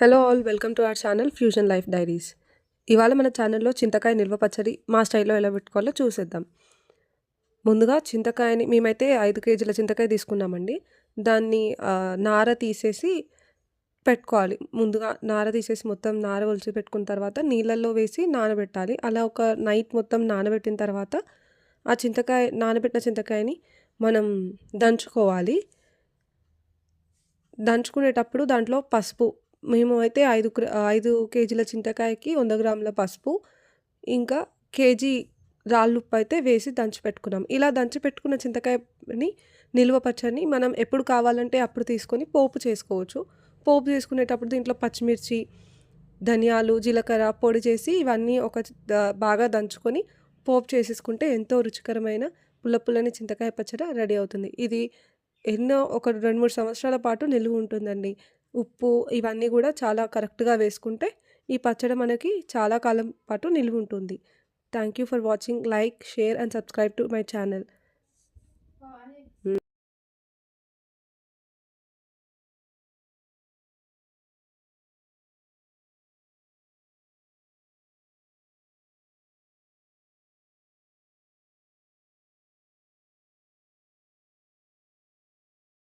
Hello all welcome to our channel fusion life diaries. ఇవాళ మన ఛానల్లో చింతకాయ నిల్వ పచ్చడి మా స్టైల్లో ఎలా పెట్టుకోవాలో చూసేద్దాం. ముందుగా చింతకాయని మేమైతే ఐదు కేజీల చింతకాయ తీసుకున్నామండి. దాన్ని నార తీసేసి పెట్టుకోవాలి. ముందుగా నార తీసేసి మొత్తం నార ఒలిచి పెట్టుకున్న తర్వాత నీళ్ళల్లో వేసి నానబెట్టాలి. అలా ఒక నైట్ మొత్తం నానబెట్టిన తర్వాత ఆ చింతకాయ నానబెట్టిన చింతకాయని మనం దంచుకోవాలి. దంచుకునేటప్పుడు దాంట్లో పసుపు మేము అయితే ఐదు ఐదు కేజీల చింతకాయకి వంద గ్రాముల పసుపు ఇంకా కేజీ రాళ్ళుప్పు అయితే వేసి దంచి పెట్టుకున్నాం. ఇలా దంచి పెట్టుకున్న చింతకాయని నిల్వ పచ్చడిని మనం ఎప్పుడు కావాలంటే అప్పుడు తీసుకొని పోపు చేసుకోవచ్చు. పోపు చేసుకునేటప్పుడు దీంట్లో పచ్చిమిర్చి ధనియాలు జీలకర్ర పొడి చేసి ఇవన్నీ ఒక బాగా దంచుకొని పోపు చేసేసుకుంటే ఎంతో రుచికరమైన పుల్ల పుల్లని చింతకాయ పచ్చడి రెడీ అవుతుంది. ఇది ఎన్నో ఒక రెండు మూడు సంవత్సరాల పాటు నిలువ ఉంటుందండి. ఉప్పు ఇవన్నీ కూడా చాలా కరెక్ట్గా వేసుకుంటే ఈ పచ్చడి మనకి చాలా కాలం పాటు నిలువ ఉంటుంది thank you for watching. Like share and subscribe to my channel.